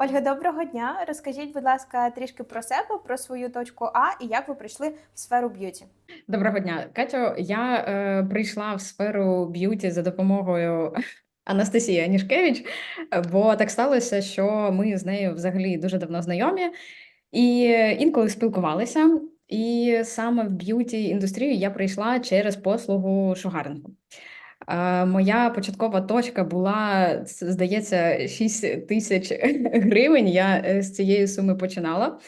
Ольга, доброго дня. Розкажіть, будь ласка, трішки про себе, про свою точку А і як ви прийшли в сферу б'юті. Доброго дня, Катю. Я е, прийшла в сферу б'юті за допомогою Анастасії Анішкевич, бо так сталося, що ми з нею взагалі дуже давно знайомі і інколи спілкувалися. І саме в б'юті індустрію я прийшла через послугу шугарингу. Моя початкова точка була, здається, 6 тисяч гривень. Я е, з цієї суми починала.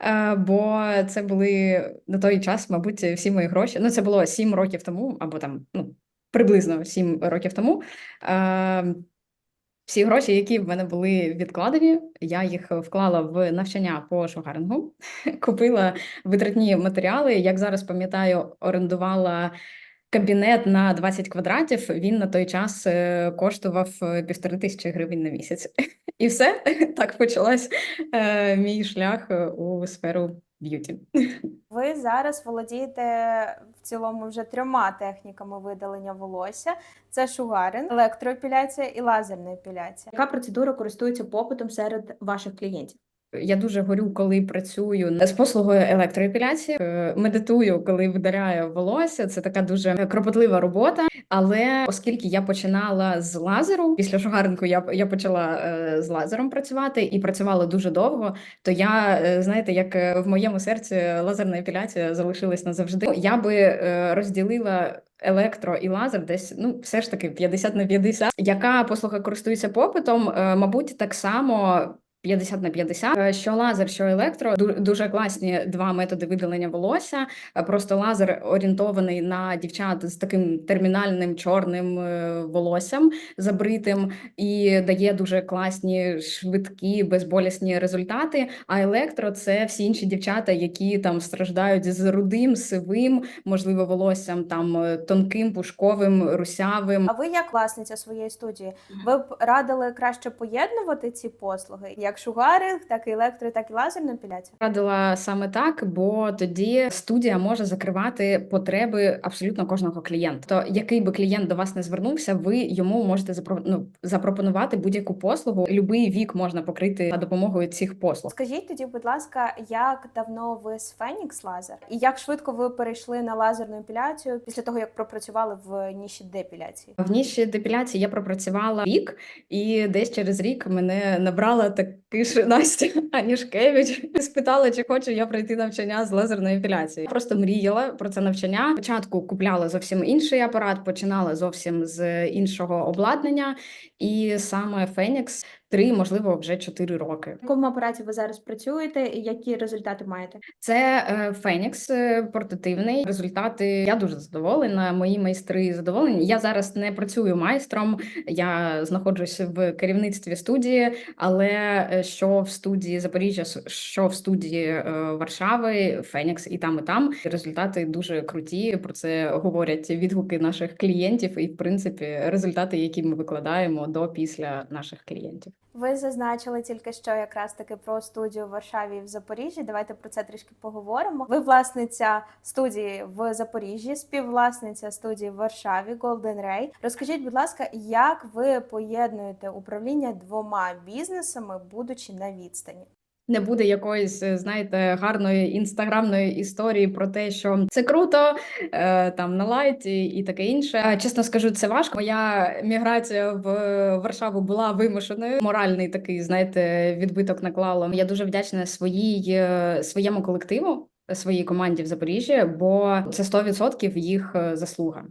Е, Бо це були на той час, мабуть, всі мої гроші. Ну, це було 7 років тому, або там, ну, приблизно 7 років тому. Е, Всі гроші, які в мене були відкладені, я їх вклала в навчання по шугарингу, купила витратні матеріали. Як зараз пам'ятаю, орендувала кабінет на 20 квадратів. Він на той час е, коштував е, півтори тисячі гривень на місяць. І все так почалась е, мій шлях у сферу б'юті. Ви зараз володієте в цілому вже трьома техніками видалення волосся: це шугаринг, електроепіляція і лазерна епіляція. Яка процедура користується попитом серед ваших клієнтів? Я дуже горю, коли працюю з послугою електроепіляції. Е, Медитую, коли видаляю волосся. Це така дуже кропотлива робота. Але оскільки я починала з лазеру, після шугаринку я, я почала е, з лазером працювати і працювала дуже довго. То я, е, знаєте, як в моєму серці лазерна епіляція залишилась назавжди. Я би розділила. Електро і лазер десь ну все ж таки 50 на 50. Яка послуга користується попитом? Мабуть, так само 50 на 50. Е, Що лазер, що електро дуже класні два методи видалення волосся. Е, Просто лазер орієнтований на дівчат з таким термінальним чорним е, волоссям забритим і дає дуже класні, швидкі, безболісні результати. А електро це всі інші дівчата, які там страждають з рудим, сивим, можливо, волоссям там тонким, пушковим, русявим. А ви, як власниця своєї студії, ви б радили краще поєднувати ці послуги, як шугаринг, так і електро, так і лазерна епіляція? Радила саме так, бо тоді студія може закривати потреби абсолютно кожного клієнта. То який би клієнт до вас не звернувся, ви йому можете ну, запропонувати будь-яку послугу. Любий вік можна покрити за допомогою цих послуг. Скажіть тоді, будь ласка, як давно ви з Phoenix Laser і як швидко ви перейшли на лазерну епіляцію після того, як пропрацювали в ніші депіляції? В ніші депіляції я пропрацювала рік, і десь через рік мене набрала таки ж Настя Анішкевич. Спитала, чи хочу я пройти навчання з лазерної епіляції. Просто мріяла про це навчання. Спочатку купляла зовсім інший апарат, починала зовсім з іншого обладнання, і саме Фенікс три, можливо, вже чотири роки. В якому апараті ви зараз працюєте і які результати маєте? Це е, Фенікс е, портативний. Результати я дуже задоволена. Мої майстри задоволені. Я зараз не працюю майстром. Я знаходжусь в керівництві студії, але е, що в студії Запоріжжя, що в студії Варшави, Фенікс і там, і там результати дуже круті. Про це говорять відгуки наших клієнтів, і в принципі результати, які ми викладаємо до після наших клієнтів. Ви зазначили тільки що якраз таки про студію в Варшаві і в Запоріжжі. Давайте про це трішки поговоримо. Ви власниця студії в Запоріжжі, співвласниця студії в Варшаві Golden Ray. Розкажіть, будь ласка, як ви поєднуєте управління двома бізнесами, будучи на відстані? Не буде якоїсь, е, знаєте, гарної інстаграмної історії про те, що це круто, е, там на лайті і таке інше. Е, Чесно скажу, це важко. Моя міграція в Варшаву була вимушеною. Моральний такий, знаєте, відбиток наклала. Я дуже вдячна своїй своєму колективу, своїй команді в Запоріжжі, бо це 100% їх заслуга.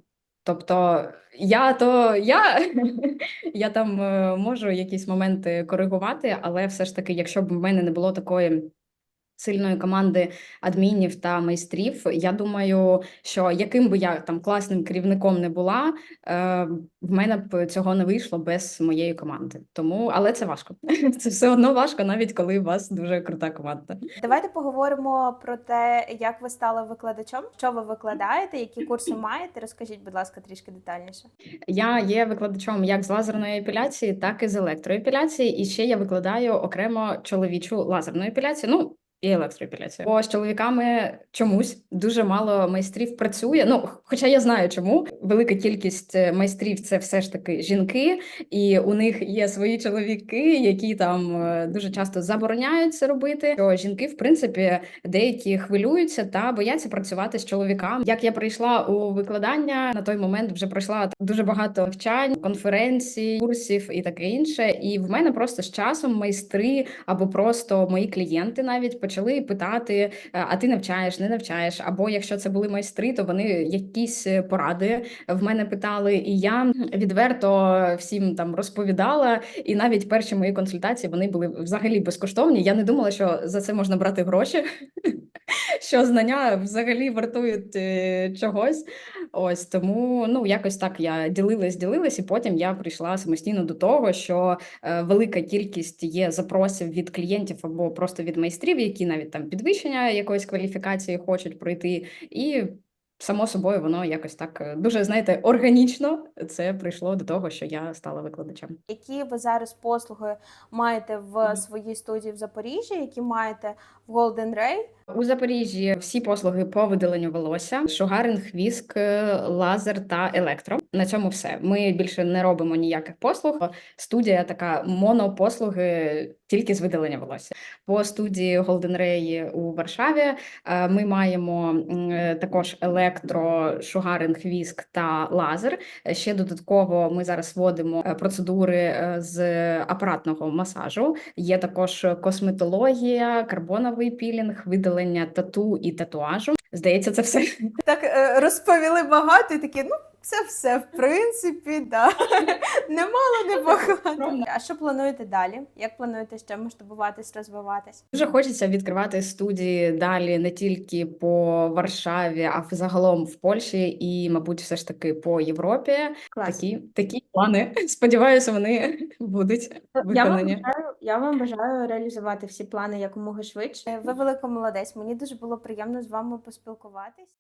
Тобто я то я, я там е, можу якісь моменти коригувати, але все ж таки, якщо б в мене не було такої сильної команди адмінів та майстрів, я думаю, що яким би я там класним керівником не була, е, в мене б цього не вийшло без моєї команди. Тому, але це важко. Це все одно важко, навіть коли у вас дуже крута команда. Давайте поговоримо про те, як ви стали викладачом, що ви викладаєте, які курси маєте. Розкажіть, будь ласка, трішки детальніше. Я є викладачом як з лазерної епіляції, так і з електроепіляції. І ще я викладаю окремо чоловічу лазерну епіляцію. Ну, і електроепіляція. Бо з чоловіками чомусь дуже мало майстрів працює. Ну, хоча я знаю чому. Велика кількість е, майстрів це все ж таки жінки, і у них є свої чоловіки, які там е, дуже часто забороняють це робити. Що жінки, в принципі, деякі хвилюються та бояться працювати з чоловіками. Як я прийшла у викладання на той момент, вже пройшла дуже багато навчань, конференцій, курсів і таке інше. І в мене просто з часом майстри або просто мої клієнти навіть почали питати: «Е, а ти навчаєш, не навчаєш? Або якщо це були майстри, то вони якісь е, поради в мене питали, і я відверто всім там розповідала. І навіть перші мої консультації вони були взагалі безкоштовні. Я не думала, що за це можна брати гроші. Що знання взагалі вартують е, чогось. Ось тому ну якось так я ділилась, ділилась, і потім я прийшла самостійно до того, що е, велика кількість є запросів від клієнтів або просто від майстрів, які навіть там підвищення якоїсь кваліфікації хочуть пройти, і само собою воно якось так е, дуже знаєте органічно це прийшло до того, що я стала викладачем. Які ви зараз послуги маєте в Мгм. своїй студії в Запоріжжі, які маєте в Golden Ray? У Запоріжжі всі послуги по видаленню волосся, шугаринг, віск, е, лазер та електро. На цьому все. Ми більше не робимо ніяких послуг. Студія така монопослуги тільки з видалення волосся. По студії Golden Ray у Варшаві е, ми маємо е, також електро, шугаринг, віск та лазер. Ще додатково ми зараз вводимо е, процедури з апаратного масажу. Є також косметологія, карбоновий пілінг, видалення тату і татуажу. Здається, це все. Так розповіли багато, і такі, ну це все в принципі, да. Немало, не багато. А що плануєте далі? Як плануєте ще масштабуватись, розвиватись? Дуже хочеться відкривати студії далі не тільки по Варшаві, а загалом в Польщі і, мабуть, все ж таки по Європі. Клас. Такі такі плани. Сподіваюся, вони будуть Я вам бажаю, я вам бажаю реалізувати всі плани якомога швидше. Ви велика молодець. Мені дуже було приємно з вами поспілкуватись.